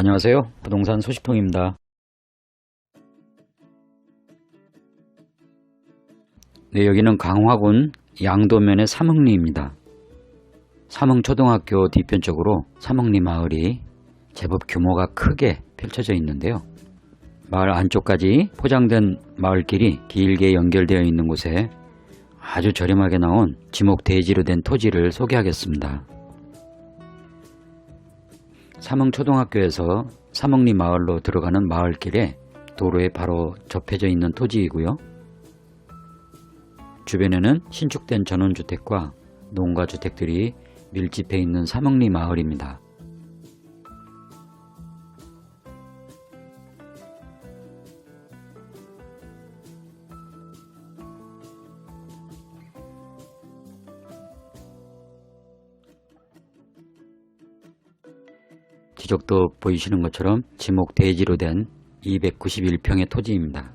안녕하세요. 부동산 소식통입니다. 네, 여기는 강화군 양도면의 삼흥리입니다. 삼흥초등학교 뒤편 쪽으로 삼흥리 마을이 제법 규모가 크게 펼쳐져 있는데요. 마을 안쪽까지 포장된 마을길이 길게 연결되어 있는 곳에 아주 저렴하게 나온 지목 대지로 된 토지를 소개하겠습니다. 삼흥초등학교에서 삼흥리 마을로 들어가는 마을길에 도로에 바로 접해져 있는 토지이고요. 주변에는 신축된 전원주택과 농가주택들이 밀집해 있는 삼흥리 마을입니다. 지적도 보이시는 것처럼 지목 대지로 된 291평의 토지입니다.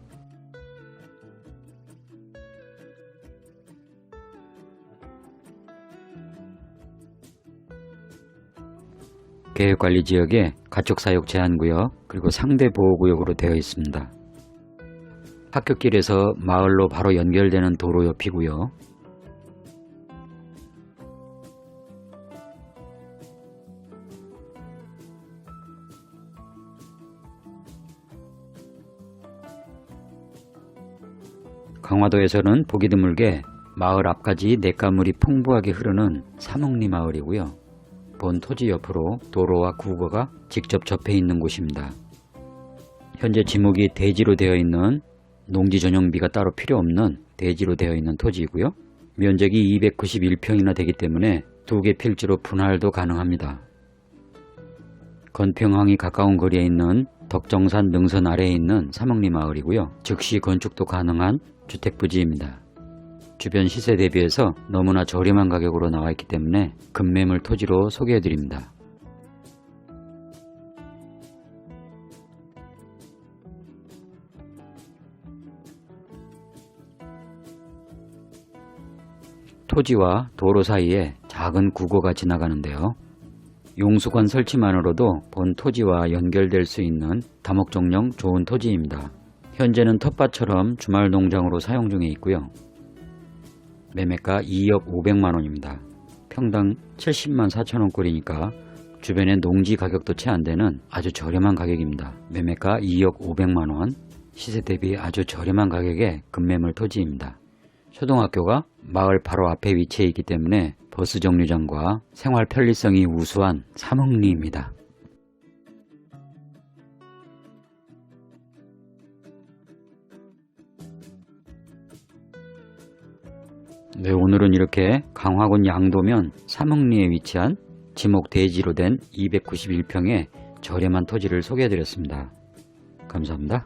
계획관리지역에 가축사육 제한구역 그리고 상대보호구역으로 되어 있습니다. 학교길에서 마을로 바로 연결되는 도로 옆이고요. 강화도에서는 보기 드물게 마을 앞까지 냇가물이 풍부하게 흐르는 삼흥리 마을이고요. 본 토지 옆으로 도로와 구거가 직접 접해 있는 곳입니다. 현재 지목이 대지로 되어 있는 농지 전용비가 따로 필요 없는 대지로 되어 있는 토지이고요. 면적이 291평이나 되기 때문에 두 개 필지로 분할도 가능합니다. 건평항이 가까운 거리에 있는 덕정산 능선 아래에 있는 삼흥리 마을이고요. 즉시 건축도 가능한 주택부지입니다. 주변 시세 대비해서 너무나 저렴한 가격으로 나와 있기 때문에 급매물 토지로 소개해 드립니다. 토지와 도로 사이에 작은 구고가 지나가는데요. 용수관 설치만으로도 본 토지와 연결될 수 있는 다목적령 좋은 토지입니다. 현재는 텃밭처럼 주말 농장으로 사용 중에 있고요. 매매가 2억 5백만원입니다. 평당 70만 4천원꼴이니까 주변에 농지 가격도 채 안되는 아주 저렴한 가격입니다. 매매가 2억 5백만원, 시세 대비 아주 저렴한 가격의 급매물 토지입니다. 초등학교가 마을 바로 앞에 위치해 있기 때문에 버스 정류장과 생활 편리성이 우수한 삼흥리입니다. 네, 오늘은 이렇게 강화군 양도면 삼흥리에 위치한 지목 대지로 된 291평의 저렴한 토지를 소개해 드렸습니다. 감사합니다.